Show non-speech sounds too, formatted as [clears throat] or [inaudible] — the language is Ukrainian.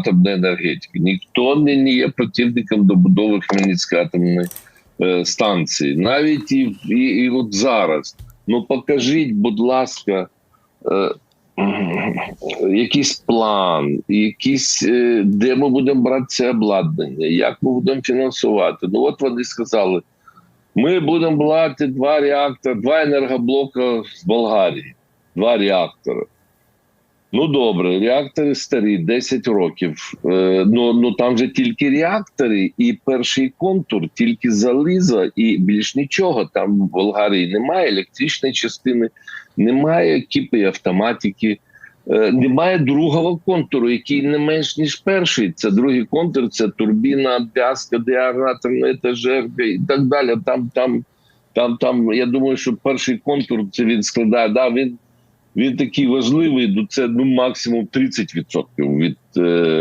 атомної енергетики. Ніхто не є противником добудови Хмельницької атомної е, станції. Навіть і, і, і от зараз. Ну покажіть, будь ласка, е, [clears throat] якийсь план, якийсь, е, де ми будемо брати це обладнання, як ми будемо фінансувати. Ну от вони сказали. Ми будемо брати два реактори, два енергоблока з Болгарії. Два реактори. Ну добре, реактори старі, 10 років. Е, ну, ну там же тільки реактори і перший контур, тільки заліза і більш нічого. Там в Болгарії немає електричної частини, немає кіпи автоматики, е, немає другого контуру, який не менш ніж перший. Це другий контур, це турбіна, п'яска, діаратор, етажер і так далі. Там, там, там, там, я думаю, що перший контур це він складає. Да, він він такий важливий, ну це ну максимум 30% від е,